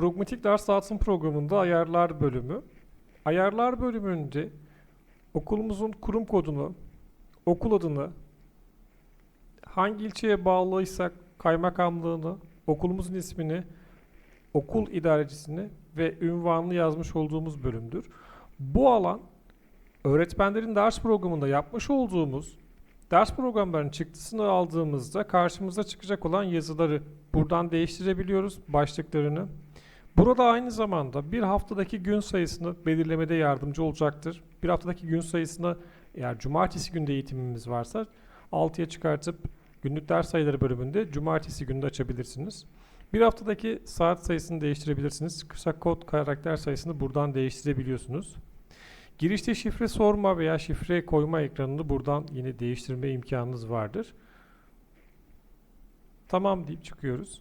Aritmetik ders dağıtım programında ayarlar bölümü. Ayarlar bölümünde okulumuzun kurum kodunu, okul adını, hangi ilçeye bağlıysak kaymakamlığını, okulumuzun ismini, okul idarecisini ve ünvanını yazmış olduğumuz bölümdür. Bu alan öğretmenlerin ders programında yapmış olduğumuz ders programlarının çıktısını aldığımızda karşımıza çıkacak olan yazıları buradan değiştirebiliyoruz başlıklarını. Burada aynı zamanda bir haftadaki gün sayısını belirlemede yardımcı olacaktır. Bir haftadaki gün sayısını eğer cumartesi günde eğitimimiz varsa 6'ya çıkartıp günlük ders sayıları bölümünde cumartesi günde açabilirsiniz. Bir haftadaki saat sayısını değiştirebilirsiniz. Kısa kod karakter sayısını buradan değiştirebiliyorsunuz. Girişte şifre sorma veya şifre koyma ekranını buradan yine değiştirme imkanınız vardır. Tamam deyip çıkıyoruz.